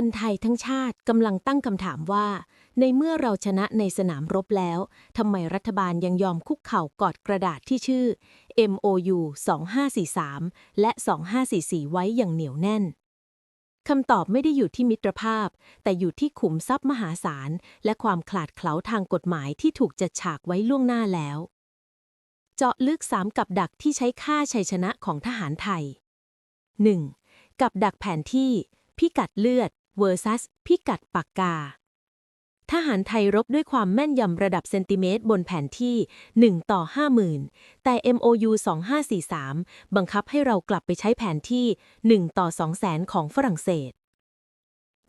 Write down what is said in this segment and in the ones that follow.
คนไทยทั้งชาติกำลังตั้งคำถามว่า ในเมื่อเราชนะในสนามรบแล้วทำไมรัฐบาลยังยอมคุกเข่ากอดกระดาษที่ชื่อ MOU 2543 และ 2544 ไว้อย่างเหนียวแน่นคำตอบไม่ได้อยู่ที่มิตรภาพ แต่อยู่ที่ขุมทรัพย์มหาศาล และความขลาดเขลาทางกฎหมายที่ถูกจัดฉากไว้ล่วงหน้าแล้ว เจาะลึกสามกับดักที่ใช้ฆ่าชัยชนะของทหารไทย 1. กับดักแผนที่ พิกัดเลือด vs พิกัดปากกา ทหารไทยรบด้วยความแม่นยำระดับเซนติเมตรบนแผนที่ 1 ต่อ 50,000 แต่ MOU 2543 บังคับให้เรากลับไปใช้แผนที่ 1 ต่อ 200,000 ของฝรั่งเศส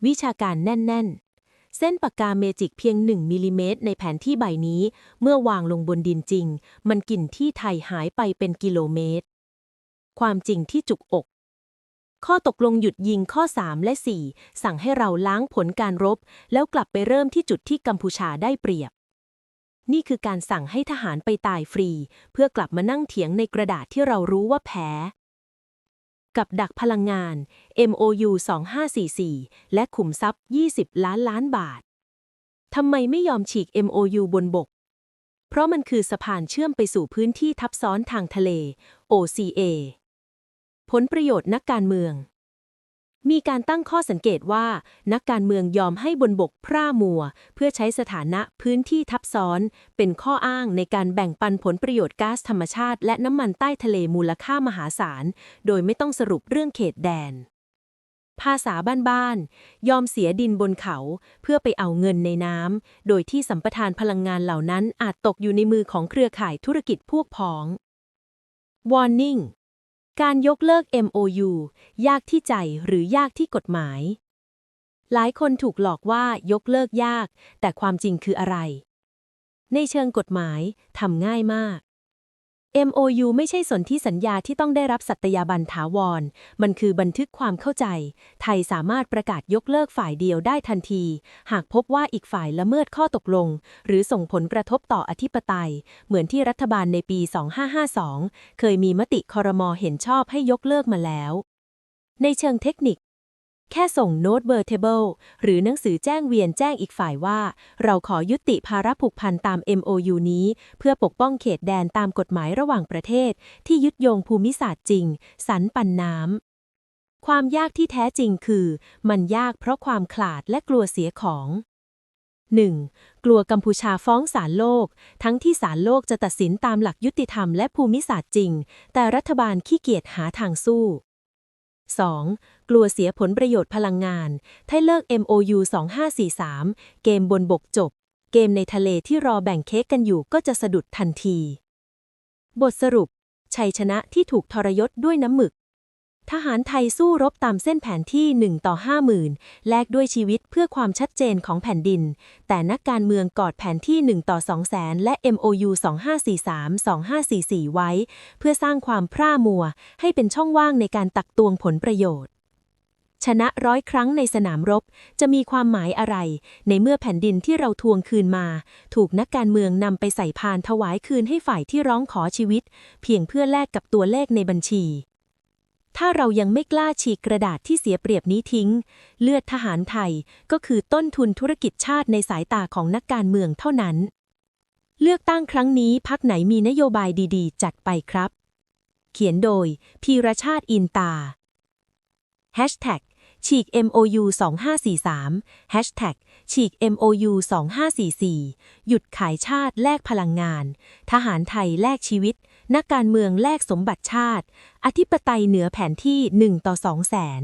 วิชาการแน่น ๆเส้นปากกาเมจิกเพียง 1มิลลิเมตรในแผนที่ใบนี้ เมื่อวางลงบนดินจริง มันกินที่ไทยหายไปเป็นกิโลเมตร ความจริงที่จุกอก ข้อตกลงหยุดยิงข้อ 3 และ 4 สั่งให้เราล้างผลการรบ แล้วกลับไปเริ่มที่จุดที่กัมพูชาได้เปรียบ นี่คือการสั่งให้ทหารไปตายฟรี เพื่อกลับมานั่งเถียงในกระดาษที่เรารู้ว่าแพ้กับดักพลังงาน MOU 2544 และขุมทรัพย์ 20 ล้านล้านบาท ทำไมไม่ยอมฉีก MOU บนบก เพราะมันคือสะพานเชื่อมไปสู่พื้นที่ทับซ้อนทางทะเล OCA ผลประโยชน์นักการเมือง มีการตั้งข้อสังเกตว่า นักการเมืองยอมให้บนบกพร่ามัว เพื่อใช้สถานะพื้นที่ทับซ้อน เป็นข้ออ้างในการแบ่งปันผลประโยชน์ก๊าซธรรมชาติ และน้ำมันใต้ทะเลมูลค่ามหาศาล โดยไม่ต้องสรุปเรื่องเขตแดน ภาษาบ้านๆยอมเสียดินบนเขา เพื่อไปเอาเงินในน้ำโดยที่สัมปทานพลังงานเหล่านั้นอาจตกอยู่ในมือของเครือข่ายธุรกิจพวกพ้อง Warning การยกเลิก MOU ยากที่ใจหรือยากที่กฎหมาย หลายคนถูกหลอกว่ายกเลิกยาก แต่ความจริงคืออะไร ในเชิงกฎหมายทำง่ายมาก MOU ไม่ใช่สนธิสัญญาที่ต้องได้รับสัตยาบันถาวร มันคือบันทึกความเข้าใจ ไทยสามารถประกาศยกเลิกฝ่ายเดียวได้ทันที หากพบว่าอีกฝ่ายละเมิดข้อตกลง หรือส่งผลกระทบต่ออธิปไตย เหมือนที่รัฐบาลในปี 2552 เคยมีมติคอรมอเห็นชอบให้ยกเลิกมาแล้ว ในเชิงเทคนิค แค่ส่งโน้ตเบอร์เทเบิลหรือหนังสือแจ้งเวียนแจ้งอีกฝ่ายว่า เราขอยุติภาระผูกพันตาม MOU นี้ เพื่อปกป้องเขตแดนตามกฎหมายระหว่างประเทศ ที่ยึดโยงภูมิศาสตร์จริง สันปันน้ำ ความยากที่แท้จริงคือ มันยากเพราะความขลาดและกลัวเสียของ 1. กลัวกัมพูชาฟ้องศาลโลก ทั้งที่ศาลโลกจะตัดสินตามหลักยุติธรรมและภูมิศาสตร์จริง แต่รัฐบาลขี้เกียจหาทางสู้ 2. กลัวเสียผลประโยชน์พลังงาน ถ้าเลิก MOU 2543 เกมบนบกจบ เกมในทะเลที่รอแบ่งเค้กกันอยู่ก็จะสะดุดทันที บทสรุป ชัยชนะที่ถูกทรยศด้วยน้ำหมึก ทหารไทยสู้รบตามเส้นแผนที่ 1 ต่อ 50,000 แลกด้วยชีวิตเพื่อความชัดเจนของแผ่นดิน แต่นักการเมืองกอดแผนที่ 1 ต่อ 200,000และ MOU 2543-2544 ไว้ เพื่อสร้างความพร่ามัว ให้เป็นช่องว่างในการตักตวงผลประโยชน์ ชนะร้อยครั้งในสนามรบ จะมีความหมายอะไร ในเมื่อแผ่นดินที่เราทวงคืนมา ถูกนักการเมืองนำไปใส่พานถวายคืนให้ฝ่ายที่ร้องขอชีวิต เพียงเพื่อแลกกับตัวเลขในบัญชี ถ้าเรายังไม่กล้าฉีกกระดาษที่เสียเปรียบนี้ทิ้ง เลือดทหารไทยก็คือต้นทุนธุรกิจชาติในสายตาของนักการเมืองเท่านั้น เลือกตั้งครั้งนี้พักไหนมีนโยบายดีๆ จัดไปครับ เขียนโดย พีรชาติอินตา Hashtag ฉีก MOU 2543 Hashtag ฉีก MOU 2544 หยุดขายชาติแลกพลังงาน ทหารไทยแลกชีวิต นักการเมืองแลกสมบัติชาติ อธิปไตยเหนือแผนที่1ต่อ2แสน